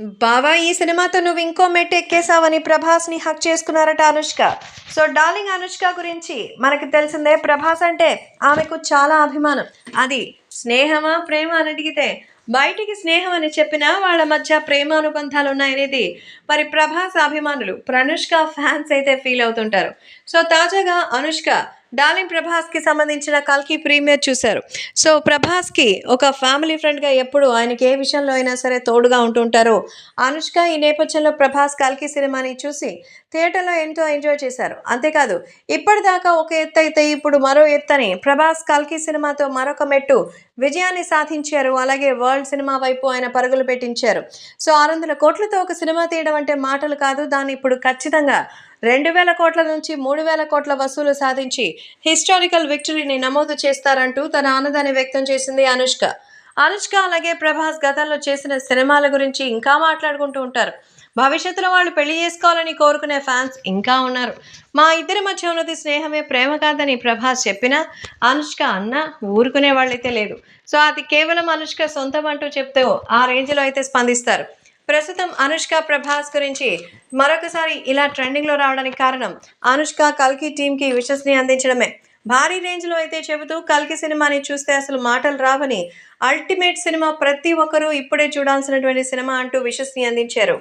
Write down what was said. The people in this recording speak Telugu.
బావా ఈ సినిమాతో నువ్వు ఇంకో మెట్టు ఎక్కేసావని ప్రభాస్ని హక్ చేసుకున్నారట అనుష్క. సో డార్లింగ్ అనుష్క గురించి మనకు తెలిసిందే ప్రభాస్ అంటే ఆమెకు చాలా అభిమానం. అది స్నేహమా ప్రేమ అని అడిగితే బయటికి స్నేహం అని చెప్పినా వాళ్ళ మధ్య ప్రేమానుబంధాలు ఉన్నాయనేది మరి ప్రభాస్ అభిమానులు ప్రనుష్క ఫ్యాన్స్ అయితే ఫీల్ అవుతుంటారు. సో తాజాగా అనుష్క డార్లింగ్ ప్రభాస్కి సంబంధించిన కల్కి ప్రీమియర్ చూశారు. సో ప్రభాస్కి ఒక ఫ్యామిలీ ఫ్రెండ్గా ఎప్పుడు ఆయనకి ఏ విషయంలో అయినా సరే తోడుగా ఉంటుంటారో. అనుష్క ఈ నేపథ్యంలో ప్రభాస్ కల్కి సినిమాని చూసి థియేటర్లో ఎంతో ఎంజాయ్ చేశారు. అంతేకాదు ఇప్పటిదాకా ఒక ఎత్తు అయితే ఇప్పుడు మరో ఎత్తని ప్రభాస్ కల్కి సినిమాతో మరొక మెట్టు విజయాన్ని సాధించారు. అలాగే వరల్డ్ సినిమా వైపు ఆయన పరుగులు పెట్టించారు. సో ఆరు వందల కోట్లతో ఒక సినిమా తీయడం అంటే మాటలు కాదు. దాన్ని ఇప్పుడు ఖచ్చితంగా రెండు వేల కోట్ల నుంచి మూడు వేల కోట్ల వసూలు సాధించి హిస్టారికల్ విక్టరీని నమోదు చేస్తారంటూ తన ఆనందాన్ని వ్యక్తం చేసింది అనుష్క. అనుష్క అలాగే ప్రభాస్ గతంలో చేసిన సినిమాల గురించి ఇంకా మాట్లాడుకుంటూ ఉంటారు. భవిష్యత్తులో వాళ్ళు పెళ్ళి చేసుకోవాలని కోరుకునే ఫ్యాన్స్ ఇంకా ఉన్నారు. మా ఇద్దరి మధ్య ఉన్నది స్నేహమే ప్రేమ కాదని ప్రభాస్ చెప్పినా అనుష్క అన్న ఊరుకునే వాళ్ళైతే లేదు. సో అది కేవలం అనుష్క సొంతం అంటూ చెప్తే ఆ రేంజ్లో అయితే స్పందిస్తారు. ప్రస్తుతం అనుష్క ప్రభాస్ గురించి మరొకసారి ఇలా ట్రెండింగ్లో రావడానికి కారణం అనుష్క కల్కి టీంకి విషస్ని అందించడమే. భారీ రేంజ్లో అయితే చెబుతూ కల్కి సినిమాని చూస్తే అసలు మాటలు రావని అల్టిమేట్ సినిమా ప్రతి ఒక్కరూ ఇప్పుడే చూడాల్సినటువంటి సినిమా అంటూ విషస్ని అందించారు.